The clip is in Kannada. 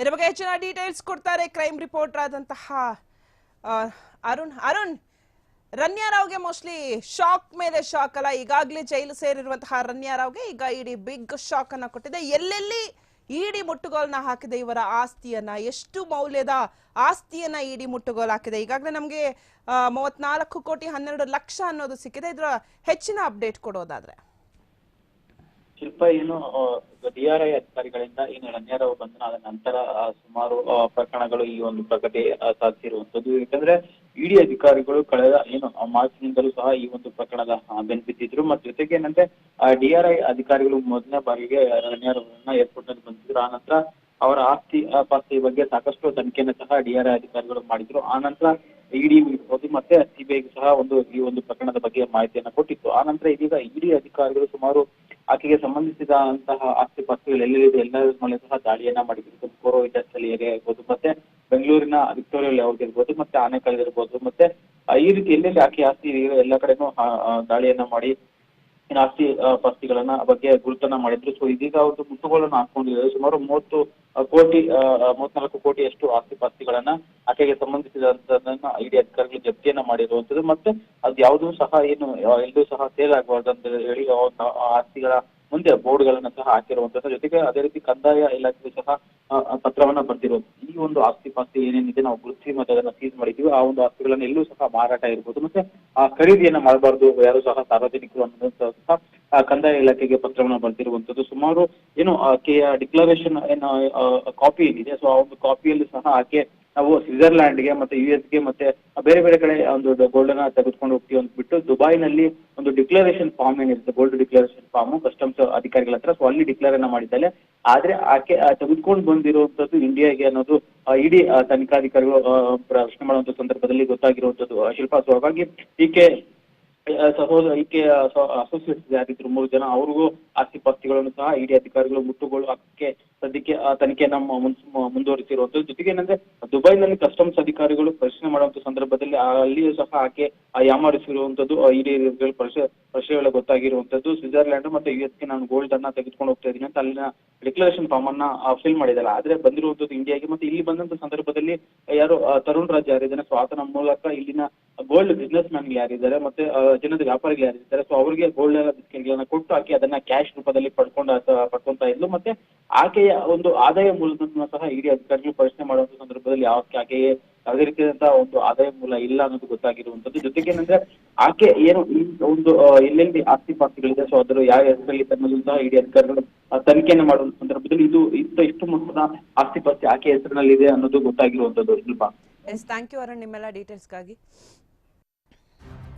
ಇದರ ಬಗ್ಗೆ ಹೆಚ್ಚಿನ ಡೀಟೇಲ್ಸ್ ಕೊಡ್ತಾರೆ ಕ್ರೈಮ್ ರಿಪೋರ್ಟರ್ ಆದಂತಹ ಅರುಣ್. ಅರುಣ್ ರನ್ಯಾರಾವ್ಗೆ ಮೋಸ್ಟ್ಲಿ ಶಾಕ್ ಮೇಲೆ ಶಾಕ್ ಅಲ್ಲ. ಈಗಾಗಲೇ ಜೈಲು ಸೇರಿರುವಂತಹ ರನ್ಯಾರಾವ್ಗೆ ಈಗ ಇಡೀ ಬಿಗ್ ಶಾಕ್ ಅನ್ನ ಕೊಟ್ಟಿದೆ. ಎಲ್ಲೆಲ್ಲಿ ಇಡಿ ಮುಟ್ಟುಗೋಲನ್ನ ಹಾಕಿದೆ ಇವರ ಆಸ್ತಿಯನ್ನ? ಎಷ್ಟು ಮೌಲ್ಯದ ಆಸ್ತಿಯನ್ನ ಇಡಿ ಮುಟ್ಟುಗೋಲ್ ಹಾಕಿದೆ? ಈಗಾಗಲೇ ನಮಗೆ ಮೂವತ್ನಾಲ್ಕು ಕೋಟಿ ಹನ್ನೆರಡು ಲಕ್ಷ ಅನ್ನೋದು ಸಿಕ್ಕಿದೆ. ಇದರ ಹೆಚ್ಚಿನ ಅಪ್ಡೇಟ್ ಕೊಡೋದಾದ್ರೆ. ಶಿಲ್ಪ, ಏನು ಡಿಆರ್ಐ ಅಧಿಕಾರಿಗಳಿಂದ ಏನು ರಣ್ಯರಾವ್ ಆದ ನಂತರ ಸುಮಾರು ಪ್ರಕರಣಗಳು ಈ ಒಂದು ಪ್ರಗತಿ ಸಾಧಿಸಿರುವಂತದ್ದು ಯಾಕಂದ್ರೆ ಇಡಿ ಅಧಿಕಾರಿಗಳು ಕಳೆದ, ಏನು ಮಾರ್ಚ್ ಮಾರ್ಚ್ನಿಂದಲೂ ಸಹ ಈ ಒಂದು ಪ್ರಕರಣದ ಬೆನ್ಬಿದ್ದಿದ್ರು ಮತ್ತೆ ಜೊತೆಗೆ ಏನಂದ್ರೆ ಡಿಆರ್ಐ ಅಧಿಕಾರಿಗಳು ಮೊದಲನೇ ಬಾರಿಗೆ ರಣ್ಯರವರನ್ನ ಏರ್ಪೋರ್ಟ್ನಲ್ಲಿ ಬಂದಿದ್ರು. ಆ ನಂತರ ಅವರ ಆಸ್ತಿ ಪಾಸ್ತಿ ಬಗ್ಗೆ ಸಾಕಷ್ಟು ತನಿಖೆಯನ್ನು ಸಹ ಡಿಆರ್ಐ ಅಧಿಕಾರಿಗಳು ಮಾಡಿದ್ರು. ಆ ನಂತರ ಇಡಿ ಇರ್ಬೋದು ಮತ್ತೆ ಸಿಬಿಐಗೆ ಸಹ ಒಂದು ಈ ಒಂದು ಪ್ರಕರಣದ ಬಗ್ಗೆ ಮಾಹಿತಿಯನ್ನ ಕೊಟ್ಟಿತ್ತು. ಆ ನಂತರ ಇದೀಗ ಇಡಿ ಅಧಿಕಾರಿಗಳು ಸುಮಾರು ಆಕೆಗೆ ಸಂಬಂಧಿಸಿದಂತಹ ಆಸ್ತಿ ಪಾಸ್ತಿಗಳು ಎಲ್ಲೆಲ್ಲಿದೆ ಎಲ್ಲರ ಮೇಲೆ ಸಹ ದಾಳಿಯನ್ನ ಮಾಡಿದ್ರು. ತುಮಕೂರು ಇಂಡಸ್ಟ್ರಿಯಲ್ ಏರಿಯಾ ಇರ್ಬೋದು ಮತ್ತೆ ಬೆಂಗಳೂರಿನ ವಿಕ್ಟೋರಿಯಾ ಲೇಔಟ್ ಇರ್ಬೋದು ಮತ್ತೆ ಆನೆಕಲ್ ಇರ್ಬೋದು ಮತ್ತೆ ಈ ರೀತಿ ಎಲ್ಲೆಲ್ಲಿ ಆಕೆ ಆಸ್ತಿ ಎಲ್ಲ ಕಡೆನೂ ದಾಳಿಯನ್ನ ಮಾಡಿ ಆಸ್ತಿ ಪಾಸ್ತಿಗಳನ್ನ ಬಗ್ಗೆ ಗುರುತನ್ನ ಮಾಡಿದ್ರು. ಸೊ ಇದೀಗ ಅವರು ಮುಟ್ಟುಗೋಲನ್ನು ಹಾಕೊಂಡಿದ್ದಾರೆ ಸುಮಾರು ಮೂವತ್ತು ಕೋಟಿ ಮೂವತ್ನಾಲ್ಕು ಕೋಟಿಯಷ್ಟು ಆಸ್ತಿ ಪಾಸ್ತಿಗಳನ್ನ ಆಕೆಗೆ ಸಂಬಂಧಿಸಿದಂತದನ್ನ ಐಡಿ ಅಧಿಕಾರಿಗಳು ಜಪ್ತಿಯನ್ನ ಮಾಡಿರುವಂತದ್ದು. ಮತ್ತೆ ಅದ್ ಯಾವುದೂ ಸಹ ಏನು ಎಲ್ಲೂ ಸಹ ಸೇಲ್ ಆಗಬಾರ್ದು ಅಂತ ಹೇಳಿ ಆಸ್ತಿಗಳ ಮುಂದೆ ಬೋರ್ಡ್ಗಳನ್ನ ಸಹ ಹಾಕಿರುವಂತಹ ಜೊತೆಗೆ ಅದೇ ರೀತಿ ಕಂದಾಯ ಇಲಾಖೆಗೂ ಸಹ ಪತ್ರವನ್ನ ಬರ್ತಿರೋದು ಈ ಒಂದು ಆಸ್ತಿ ಪಾಸ್ತಿ ಏನೇನಿದೆ ನಾವು ವೃತ್ತಿ ಮತ್ತೆ ಅದನ್ನ ಸೀಸ್ ಮಾಡಿದೀವಿ ಆ ಒಂದು ಆಸ್ತಿಗಳನ್ನ ಎಲ್ಲೂ ಸಹ ಮಾರಾಟ ಇರ್ಬೋದು. ಮತ್ತೆ ಆ ಖರೀದಿಯನ್ನ ಮಾಡಬಾರ್ದು, ಯಾರು ಸಹ ಸಾರ್ವಜನಿಕರು ಅನ್ನೋದು ಸಹ, ಆ, ಕಂದಾಯ ಇಲಾಖೆಗೆ ಪತ್ರವನ್ನ ಬರ್ತಿರುವಂತದ್ದು ಸುಮಾರು, ಏನು ಆಕೆಯ ಡಿಕ್ಲರೇಷನ್ ಏನು ಕಾಪಿ ಏನಿದೆ. ಸೊ ಆ ಒಂದು ಕಾಪಿಯಲ್ಲಿ ಸಹ ಆಕೆ ನಾವು ಸ್ವಿಟ್ಜರ್ಲ್ಯಾಂಡ್ಗೆ ಮತ್ತೆ ಯು ಎಸ್ಗೆ ಮತ್ತೆ ಬೇರೆ ಬೇರೆ ಕಡೆ ಒಂದು ಗೋಲ್ಡ್ ಅನ್ನ ತೆಗೆದುಕೊಂಡು ಹೋಗ್ತೀವಿ ಅಂತ ಬಿಟ್ಟು ದುಬೈನಲ್ಲಿ ಒಂದು ಡಿಕ್ಲರೇಷನ್ ಫಾರ್ಮ್ ಏನಿರುತ್ತೆ, ಗೋಲ್ಡ್ ಡಿಕ್ಲರೇಷನ್ ಫಾರ್ಮ್, ಕಸ್ಟಮ್ಸ್ ಅಧಿಕಾರಿಗಳ ಹತ್ರ ಸೊ ಅಲ್ಲಿ ಡಿಕ್ಲೇರ್ ಅನ್ನ ಮಾಡಿದ್ದಾರೆ ಆದ್ರೆ ಆಕೆ ತೆಗೆದುಕೊಂಡು ಬಂದಿರುವಂತದ್ದು ಇಂಡಿಯಾಗೆ ಅನ್ನೋದು ಇಡೀ ತನಿಖಾಧಿಕಾರಿಗಳು ಪ್ರಶ್ನೆ ಮಾಡುವಂತ ಸಂದರ್ಭದಲ್ಲಿ ಗೊತ್ತಾಗಿರುವಂತದ್ದು ಶಿಲ್ಪಾ, ಸೊ ಹಾಗಾಗಿ ಈಕೆ ಸಹೋದರ ಈಕೆ ಅಸೋಸಿಯೇಟ್ಸ್ ಯಾರಿದ್ರು ಮೂರು ಜನ ಅವ್ರಿಗೂ ಆಸ್ತಿ ಪಾಸ್ತಿಗಳನ್ನು ಸಹ ಇಡಿ ಅಧಿಕಾರಿಗಳು ಮುಟ್ಟುಗೋಲು ಹಾಕಕ್ಕೆ ಸದ್ಯಕ್ಕೆ, ಆ ತನಿಖೆಯನ್ನ ಮುಂದುವರಿಸಿರುವಂತದ್ದು ಜೊತೆಗೆ ಏನಂದ್ರೆ ದುಬೈನಲ್ಲಿ ಕಸ್ಟಮ್ಸ್ ಅಧಿಕಾರಿಗಳು ಪ್ರಶ್ನೆ ಮಾಡುವಂತ ಸಂದರ್ಭದಲ್ಲಿ ಅಲ್ಲಿಯೂ ಸಹ ಆಕೆ ಯಾಮಾರಿಸಿರುವಂತದ್ದು ಇಡಿ ಪರಿಶೀಲನೆ ಗೊತ್ತಾಗಿರುವಂತದ್ದು ಸ್ವಿಟ್ಜರ್ಲೆಂಡ್ ಮತ್ತೆ ಯು ಎಸ್ಗೆ ನಾನು ಗೋಲ್ಡ್ ಅನ್ನ ತೆಗೆದುಕೊಂಡು ಹೋಗ್ತಾ ಇದೀನಿ ಅಂತ ಅಲ್ಲಿನ ಡಿಕ್ಲರೇಷನ್ ಫಾರ್ಮ್ ಅನ್ನ ಫಿಲ್ ಮಾಡಿದಲ್ಲ ಆದ್ರೆ ಬಂದಿರುವಂತದ್ದು ಇಂಡಿಯಾಗೆ ಮತ್ತೆ ಇಲ್ಲಿ ಬಂದಂತ ಸಂದರ್ಭದಲ್ಲಿ ಯಾರು ತರುಣ್ ರಾಜ್ ಯಾರಿದ್ದಾರೆ ಸೊ ಆತನ ಮೂಲಕ ಇಲ್ಲಿನ ಗೋಲ್ಡ್ ಬಿಸ್ನೆಸ್ ಮ್ಯಾನ್ ಯಾರಿದ್ದಾರೆ ಮತ್ತೆ ಜನದ ವ್ಯಾಪಾರಿಗಳು ಯಾರಿದ್ದಾರೆ ಸೊ ಅವರಿಗೆ ಗೋಲ್ಡ್ ಬಿಸ್ಕೆಟ್ಗಳನ್ನ ಕೊಟ್ಟು ಆಕೆ ಅದನ್ನ ಕ್ಯಾಶ್ ರೂಪದಲ್ಲಿ ಪಡ್ಕೊಂಡ, ಪಡ್ಕೊಂತ ಇದ್ಲು. ಮತ್ತೆ ಆಕೆಯ ಒಂದು ಆದಾಯ ಮೂಲವನ್ನು ಸಹ ಇಡೀ ಅಧಿಕಾರಿಗಳು ಪ್ರಶ್ನೆ ಮಾಡುವಂತ ಸಂದರ್ಭದಲ್ಲಿ ಯಾವ ಆಕೆಗೆ ಯಾವುದೇ ರೀತಿಯಾದಂತಹ ಒಂದು ಆದಾಯ ಮೂಲ ಇಲ್ಲ ಅನ್ನೋದು ಗೊತ್ತಾಗಿರುವಂತದ್ದು. ಜೊತೆಗೆ ಏನಂದ್ರೆ, ಆಕೆ ಏನು ಈ ಒಂದು ಎಲ್ಲೆಲ್ಲಿ ಆಸ್ತಿ ಪಾಸ್ತಿಗಳಿದೆ ಸೊ ಅದರ ಯಾವ ಹೆಸರಲ್ಲಿ ಅನ್ನೋದು ಸಹ ಇಡೀ ಅಧಿಕಾರಿಗಳು ತನಿಖೆಯನ್ನು ಮಾಡುವಂತ ಸಂದರ್ಭದಲ್ಲಿ ಇದು ಇಷ್ಟ ಇಷ್ಟು ಮೊತ್ತದ ಆಸ್ತಿ ಪಾಸ್ತಿ ಆಕೆ ಹೆಸರಿನಲ್ಲಿದೆ ಅನ್ನೋದು ಗೊತ್ತಾಗಿರುವಂತದ್ದು Shilpa S thank you Arun, ನಿಮ್ಮೆಲ್ಲ ಡೀಟೇಲ್ಸ್ಗಾಗಿ